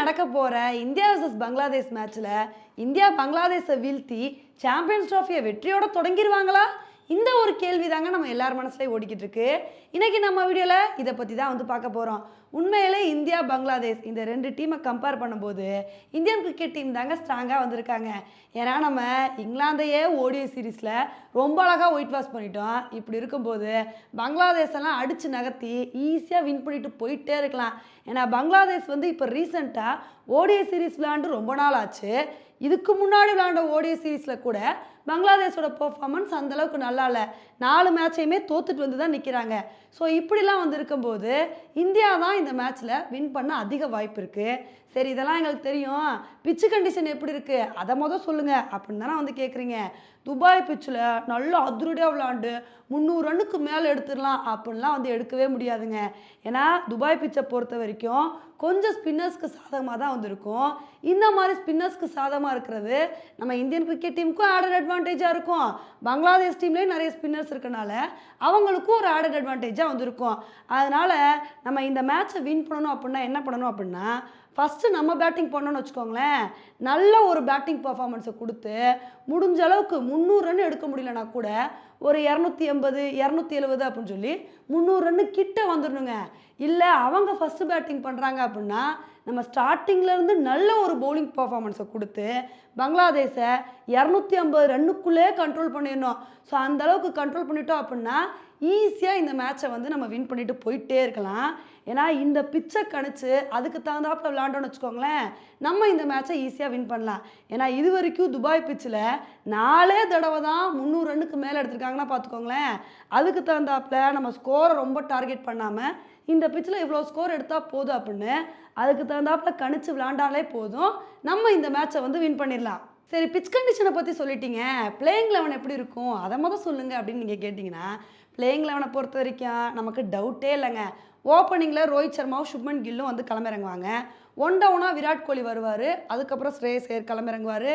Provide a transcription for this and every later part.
நடக்க போகிற India versus Bangladesh மேட்ச்சில் இந்தியா பங்களாதேஷை வீழ்த்தி சாம்பியன்ஸ் ட்ராஃபியை வெற்றியோட தொடங்கிடுவாங்களா இந்த ஒரு கேள்வி தாங்க நம்ம எல்லார் மனசுலேயும் ஓடிக்கிட்டு இருக்கு. இன்னைக்கு நம்ம வீடியோவில் இதை பற்றி தான் வந்து பார்க்க போகிறோம் உண்மையிலே இந்தியா பங்களாதேஷ் இந்த ரெண்டு டீமை கம்பேர் பண்ணும்போது இந்தியன் கிரிக்கெட் டீம் தாங்க ஸ்ட்ராங்காக வந்திருக்காங்க. ஏன்னா நம்ம இங்கிலாந்தையே ஓடிய சீரீஸில் ரொம்ப அழகாக ஒயிட் வாஷ் பண்ணிட்டோம். இப்படி இருக்கும்போது பங்களாதேஷெல்லாம் அடித்து நகர்த்தி ஈஸியாக வின் பண்ணிட்டு போயிட்டே இருக்கலாம். ஏன்னா பங்களாதேஷ் வந்து இப்போ ரீசெண்டாக ஓடிய சீரீஸ் விளாண்டு ரொம்ப நாள் ஆச்சு. இதுக்கு முன்னாடி விளாண்ட ஓடிய சீரீஸில் கூட பங்களாதேஷோட பர்ஃபார்மன்ஸ் அந்தளவுக்கு நல்லா இல்லை. நாலு மேட்சையுமே தோத்துட்டு வந்து தான் நிற்கிறாங்க ஸோ இப்படிலாம் வந்து இருக்கும்போது இந்தியா தான் இந்த மேட்ச்சில் வின் பண்ண அதிக வாய்ப்பு இருக்குது சரி இதெல்லாம் எங்களுக்கு தெரியும். பிச்சு கண்டிஷன் எப்படி இருக்குது அதை மொதல் சொல்லுங்கள் அப்படின்னு தானே வந்து கேட்குறீங்க துபாய் பிச்சில் நல்ல அதிரடியாக விளாண்டு முந்நூறு ரன்னுக்கு மேலே எடுத்துடலாம் அப்படின்லாம் வந்து எடுக்கவே முடியாதுங்க. ஏன்னா துபாய் பிச்சை பொறுத்த வரைக்கும் கொஞ்சம் ஸ்பின்னர்ஸ்க்கு சாதகமாக தான் வந்திருக்கும். இந்த மாதிரி ஸ்பின்னர்ஸ்க்கு சாதகமாக இருக்கிறது நம்ம இந்தியன் கிரிக்கெட் டீமுக்கும் ஆடட் அட்வான்டேஜாக இருக்கும். பங்களாதேஷ் டீம்லேயும் நிறைய ஸ்பின்னர்ஸ் இருக்கனால அவங்களுக்கும் ஒரு ஆடட் அட்வான்டேஜாக வந்திருக்கும். அதனால் நம்ம இந்த மேட்ச் மேட்ச்சை வின் பண்ணணும் அப்படின்னா என்ன பண்ணணும் அப்படின்னா ஃபஸ்ட்டு நம்ம பேட்டிங் பண்ணோன்னு வச்சுக்கோங்களேன் நல்ல ஒரு பேட்டிங் பர்ஃபார்மன்ஸை கொடுத்து முடிஞ்ச அளவுக்கு முந்நூறு ரன் எடுக்க முடியலனா கூட ஒரு இரநூத்தி எண்பது இரநூத்தி எழுபது அப்படின்னு சொல்லி முந்நூறு ரன்னு கிட்ட வந்துடணுங்க. இல்லை அவங்க ஃபஸ்ட்டு பேட்டிங் பண்ணுறாங்க அப்படின்னா நம்ம ஸ்டார்டிங்லேருந்து நல்ல ஒரு பவுலிங் பர்ஃபார்மன்ஸை கொடுத்து பங்களாதேஷை இரநூத்தி ஐம்பது ரன்னுக்குள்ளே கண்ட்ரோல் பண்ணிடணும். ஸோ அந்த அளவுக்கு கண்ட்ரோல் பண்ணிட்டோம் அப்படின்னா ஈஸியாக இந்த மேட்சை வந்து நம்ம வின் பண்ணிட்டு போயிட்டே இருக்கலாம். ஏன்னா இந்த பிச்சை கணிச்சு அதுக்கு தகுந்தாப்பில் விளாண்டோன்னு வச்சுக்கோங்களேன் நம்ம இந்த மேட்சை ஈஸியாக வின் பண்ணலாம். ஏன்னா இது வரைக்கும் துபாய் பிச்சில் நாலே தடவை தான் முந்நூறு ரன்னுக்கு மேலே எடுத்திருக்காங்கன்னா பார்த்துக்கோங்களேன் அதுக்கு தகுந்தாப்பில் நம்ம ஸ்கோரை ரொம்ப டார்கெட் பண்ணாமல் இந்த பிச்சில் இவ்வளோ ஸ்கோர் எடுத்தால் போதும் அப்படின்னு அதுக்கு தகுந்தாப்பில் கணிச்சு விளாண்டாலே போதும் நம்ம இந்த மேட்சை வந்து வின் பண்ணிடலாம். சரி பிச் கண்டிஷனை பற்றி சொல்லிட்டீங்க. பிளேயிங் லெவன் எப்படி இருக்கும்? அதை மொதல் சொல்லுங்கள் அப்படின்னு நீங்கள் கேட்டிங்கன்னா பிளேயிங் லெவனை பொறுத்த வரைக்கும் நமக்கு டவுட்டே இல்லைங்க. ஓப்பனிங்கில் ரோஹித் சர்மாவும் சுப்மன் கில்லும் வந்து களமிறங்குவாங்க. ஒன் டவுனாக விராட் கோலி வருவார். அதுக்கப்புறம் ஸ்ரேயஸ் ஐயர் களமிறங்குவார்.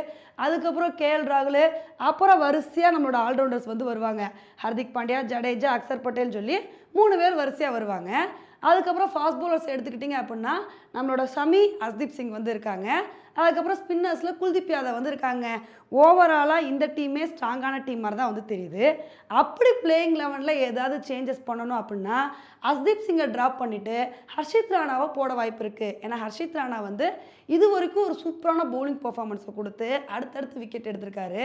அதுக்கப்புறம் கேஎல் ராகுல். அப்புறம் வரிசையாக நம்மளோட ஆல்ரவுண்டர்ஸ் வந்து வருவாங்க. ஹர்திக் பாண்டியா ஜடேஜா அக்சர் பட்டேல் சொல்லி மூணு பேர் வரிசையாக வருவாங்க. அதுக்கப்புறம் ஃபாஸ்ட் பவுலர்ஸ் எடுத்துக்கிட்டிங்க அப்படின்னா நம்மளோட சமி அஸ்தீப் சிங் வந்து இருக்காங்க அதுக்கப்புறம் ஸ்பின்னர்ஸில் குல்தீப் யாதவ் வந்து இருக்காங்க ஓவராலாக இந்த டீமே ஸ்ட்ராங்கான டீம் மாதிரி தான் வந்து தெரியுது. அப்படி பிளேயிங் லெவனில் ஏதாவது சேஞ்சஸ் பண்ணணும் அப்படின்னா அஸ்தீப் சிங்கை ட்ராப் பண்ணிவிட்டு ஹர்ஷித் ராணாவை போட வாய்ப்பு இருக்குது ஏன்னா ஹர்ஷித் ராணா வந்து இது வரைக்கும் ஒரு சூப்பரான பவுலிங் பர்ஃபார்மன்ஸை கொடுத்து அடுத்தடுத்து விக்கெட் எடுத்திருக்காரு.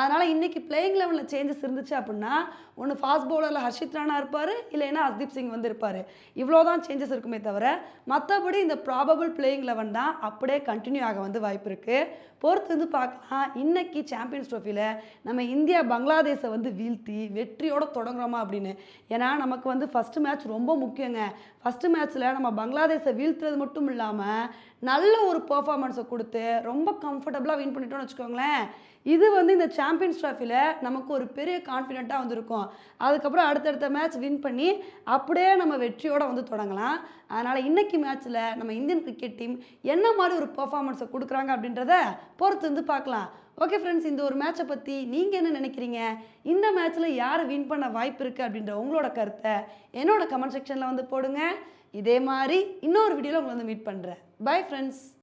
அதனால் இன்றைக்கி பிளேயிங் லெவலில் சேஞ்சஸ் இருந்துச்சு அப்படின்னா ஒன்று ஃபாஸ்ட் பவுலரில் ஹர்ஷித் ராணா இருப்பார் இல்லைன்னா ஹர்தீப் சிங் வந்து இருப்பார் இவ்வளோ தான் சேஞ்சஸ் இருக்குமே தவிர மற்றபடி இந்த ப்ராபபிள் பிளேயிங் லெவன் தான் அப்படியே கண்டினியூ ஆக வந்து வாய்ப்பு இருக்குது பொறுத்து வந்து பார்க்கலாம். இன்னைக்கு சாம்பியன்ஸ் ட்ரோஃபியில் நம்ம இந்தியா பங்களாதேஷை வந்து வீழ்த்தி வெற்றியோட தொடங்குறோமா அப்படின்னு. ஏன்னா நமக்கு வந்து ஃபஸ்ட்டு மேட்ச் ரொம்ப முக்கியங்க. ஃபஸ்ட்டு மேட்ச்சில் நம்ம பங்களாதேஷை வீழ்த்துறது மட்டும் இல்லாமல் நல்ல ஒரு பர்ஃபார்மன்ஸை கொடுத்து ரொம்ப கம்ஃபர்டபுளாக வின் பண்ணிட்டோம்னு வச்சுக்கோங்களேன். இது வந்து இந்த சாம்பியன்ஸ் ட்ராஃபியில் நமக்கு ஒரு பெரிய கான்ஃபிடென்ட்டாக வந்திருக்கும். அதுக்கப்புறம் அடுத்தடுத்த மேட்ச் வின் பண்ணி அப்படியே நம்ம வெற்றியோட வந்து தொடங்கலாம். அதனால் இன்னைக்கு மேட்ச்சில் நம்ம இந்தியன் கிரிக்கெட் டீம் என்ன மாதிரி ஒரு பர்ஃபார்மன்ஸை கொடுக்குறாங்க அப்படின்றத பொறுத்து வந்து பார்க்கலாம். ஓகே ஃப்ரெண்ட்ஸ் இந்த ஒரு மேட்சை பற்றி நீங்கள் என்ன நினைக்கிறீங்க? இந்த மேட்ச்சில் யார் வின் பண்ண வாய்ப்பு இருக்குது அப்படின்ற உங்களோட கருத்தை என்னோட கமெண்ட் செக்ஷனில் வந்து போடுங்க. இதே மாதிரி இன்னொரு வீடியோவில் உங்களை வந்து மீட் பண்ணுறேன் பை ஃப்ரெண்ட்ஸ்